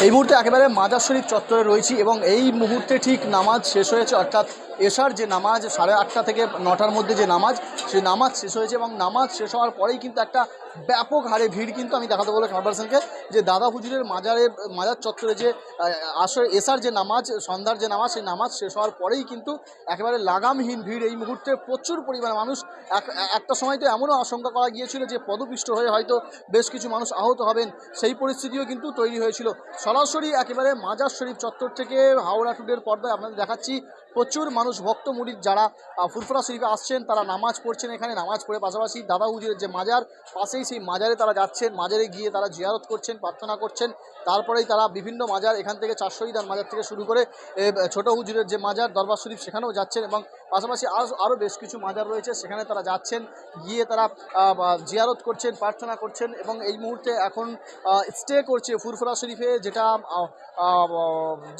এই মুহূর্তে একেবারে মাজার শরীফ চত্বরে রয়েছি এবং এই মুহূর্তে ঠিক নামাজ শেষ হয়েছে, অর্থাৎ এশার যে নামাজ, সাড়ে আটটা থেকে নটার মধ্যে যে নামাজ, সেই নামাজ শেষ হয়েছে এবং নামাজ শেষ হওয়ার পরেই কিন্তু একটা ব্যাপক হারে ভিড় কিন্তু আমি দেখাতে বলে কনভারসেনকে যে দাদা হুজুরের মাজারে, মাজার চত্বরে যে আসলে এশার যে নামাজ, সন্ধ্যার যে নামাজ, সেই নামাজ শেষ হওয়ার পরেই কিন্তু একেবারে লাগামহীন ভিড়। এই মুহূর্তে প্রচুর পরিমাণে মানুষ, এক- একটা সময় তো এমনও আশঙ্কা করা গিয়েছিল যে পদপিষ্ট হয়ে হয়তো বেশ কিছু মানুষ আহত হবেন, সেই পরিস্থিতিও কিন্তু তৈরি হয়েছিল। সরাসরি একেবারে মাজার শরীফ চত্বর থেকে হাওড়া টুডের পর্দায় আপনাদের দেখাচ্ছি প্রচুর মানুষ ভক্ত মুরিদ যারা ফুরফুরা শরীফে আসছেন, তারা নামাজ পড়ছেন এখানে, নামাজ পড়ে পাশাপাশি দাদা হুজুরের যে মাজার, পাশেই সেই মাজারে তারা যাচ্ছেন, মাজারে গিয়ে তারা জিয়ারত করছেন, প্রার্থনা করছেন। তারপরেই তারা বিভিন্ন মাজার, এখান থেকে চারশো চারশোইদার মাজার থেকে শুরু করে ছোট হুজুরের যে মাজার, দরবার শরীফ, সেখানেও যাচ্ছেন এবং পাশাপাশি আরও আরও বেশ কিছু মাজার রয়েছে, সেখানে তারা যাচ্ছেন, গিয়ে তারা জিয়ারত করছেন, প্রার্থনা করছেন এবং এই মুহূর্তে এখন স্টে করছে ফুরফুরা শরীফে, যেটা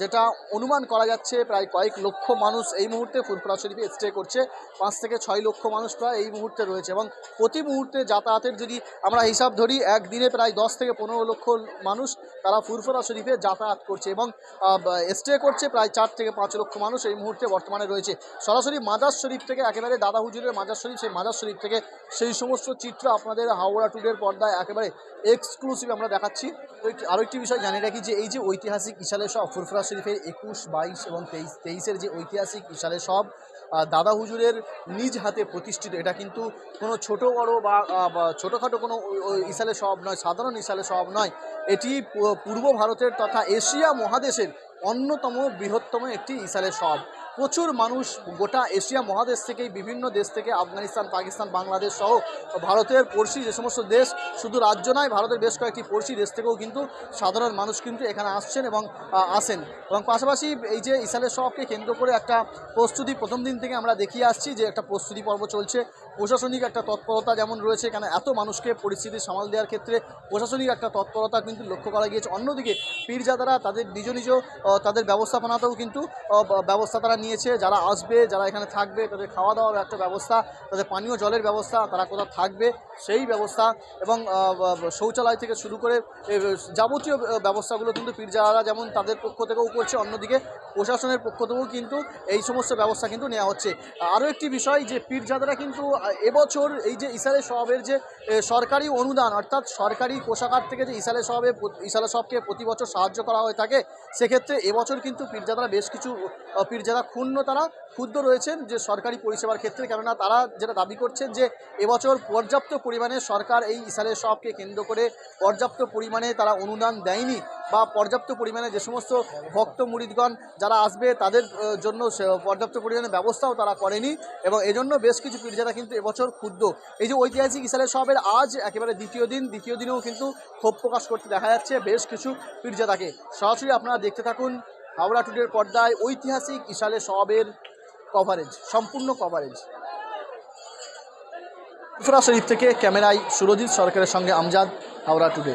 যেটা অনুমান করা যাচ্ছে প্রায় কয়েক লক্ষ মানুষ এই মুহূর্তে ফুরফুরা শরীফে স্টে করছে। পাঁচ থেকে ছয় লক্ষ মানুষ প্রায় এই মুহূর্তে রয়েছে এবং প্রতি মুহূর্তে যাতায়াতের যদি আমরা হিসাব ধরি, একদিনে প্রায় দশ থেকে পনেরো লক্ষ মানুষ তারা ফুরফুরা শরীফে যাতায়াত করছে এবং স্টে করছে প্রায় চার থেকে পাঁচ লক্ষ মানুষ এই মুহূর্তে বর্তমানে রয়েছে। সরাসরি মাজার শরীফ থেকে একেবারে দাদা হুজুরের মাজার শরীফ, সেই মাজার শরীফ থেকে সেই সমস্ত চিত্র আপনাদের হাওড়া টুডের পর্দায় একেবারে এক্সক্লুসিভ আমরা দেখাচ্ছি। আরও একটি বিষয় জানিয়ে রাখি যে এই যে ঐতিহাসিক ইশালে সব ফুরফুরা শরীফের একুশ, বাইশ এবং তেইশ, তেইশের যে ঐতিহাসিক ইশালে সব দাদা হুজুরের নিজ হাতে প্রতিষ্ঠিত। এটা কিন্তু কোনো ছোট বড় বা ছোটোখাটো কোনো ইসালে সব নয়, সাধারণ ইসালে সব নয়। এটি পূর্ব ভারতের তথা এশিয়া মহাদেশের অন্যতম বৃহত্তম একটি ইসালে সব। প্রচুর মানুষ গোটা এশিয়া মহাদেশ থেকেই বিভিন্ন দেশ থেকে আফগানিস্তান, পাকিস্তান, বাংলাদেশ সহ ভারতের পড়শি যে সমস্ত দেশ, শুধু রাজ্য নয়, ভারতের বেশ কয়েকটি পড়শি দেশ থেকেও কিন্তু সাধারণ মানুষ কিন্তু এখানে আসছেন এবং আসেন। এবং পাশাপাশি এই যে ইসালের সবকে কেন্দ্র করে একটা প্রস্তুতি প্রথম দিন থেকে আমরা দেখিয়ে আসছি যে একটা প্রস্তুতি পর্ব চলছে। প্রশাসনিক একটা তৎপরতা যেমন রয়েছে এখানে, এত মানুষকে পরিস্থিতি সামাল দেওয়ার ক্ষেত্রে প্রশাসনিক একটা তৎপরতা কিন্তু লক্ষ্য করা গিয়েছে। অন্যদিকে পীরজাদারা তাদের নিজ নিজ তাদের ব্যবস্থাপনাতেও কিন্তু ব্যবস্থা তারা নিয়েছে। যারা আসবে, যারা এখানে থাকবে, তাদের খাওয়া দাওয়ার একটা ব্যবস্থা, তাদের পানীয় জলের ব্যবস্থা, তারা কোথাও থাকবে, সেই ব্যবস্থা এবং শৌচালয় থেকে শুরু করে যাবতীয় ব্যবস্থাগুলো কিন্তু পীরজাদারা যেমন তাদের পক্ষ থেকেও করছে, অন্যদিকে প্রশাসনের পক্ষ থেকেও কিন্তু এই সমস্ত ব্যবস্থা কিন্তু নেওয়া হচ্ছে। আরও একটি বিষয় যে পীরজাদারা কিন্তু এবছর এই যে ইসালে সবের যে সরকারি অনুদান, অর্থাৎ সরকারি কোষাগার থেকে যে ইসালে সবে ইসালে সবকে প্রতি বছর সাহায্য করা হয়ে থাকে, সেক্ষেত্রে এবছর কিন্তু পীরজাদারা বেশ কিছু পীরজাদা ক্ষুণ্ণ তারা ক্ষুদ্র রয়েছেন যে সরকারি পরিষেবার ক্ষেত্রে, কেননা তারা যেটা দাবি করছেন যে এবছর পর্যাপ্ত পরিমাণে সরকার এই ইসালে সবকে কেন্দ্র করে পর্যাপ্ত পরিমাণে তারা অনুদান দেয়নি। বা পর্যাপ্ত পরিমাণে যে সমস্ত ভক্ত মুরিদগণ যারা আসবে, তাদের জন্য পর্যাপ্ত পরিমাণে ব্যবস্থাও তারা করেনি এবং এজন্য বেশ কিছু পীরজাদা কিন্তু এবছর ক্ষুদ্র এই যে ঐতিহাসিক ইসালে সবের আজ একেবারে দ্বিতীয় দিন, দ্বিতীয় দিনেও কিন্তু ক্ষোভ প্রকাশ করতে দেখা যাচ্ছে বেশ কিছু পীরজাদাকে। সরাসরি আপনারা দেখতে থাকুন হাওড়া টুডের পর্দায় ঐতিহাসিক ইসালে সবের কভারেজ সম্পূর্ণ কভারেজ শরীফ থেকে ক্যামেরায় সুরজিৎ সরকারের সঙ্গে আমজাদ, হাওড়া টুডে।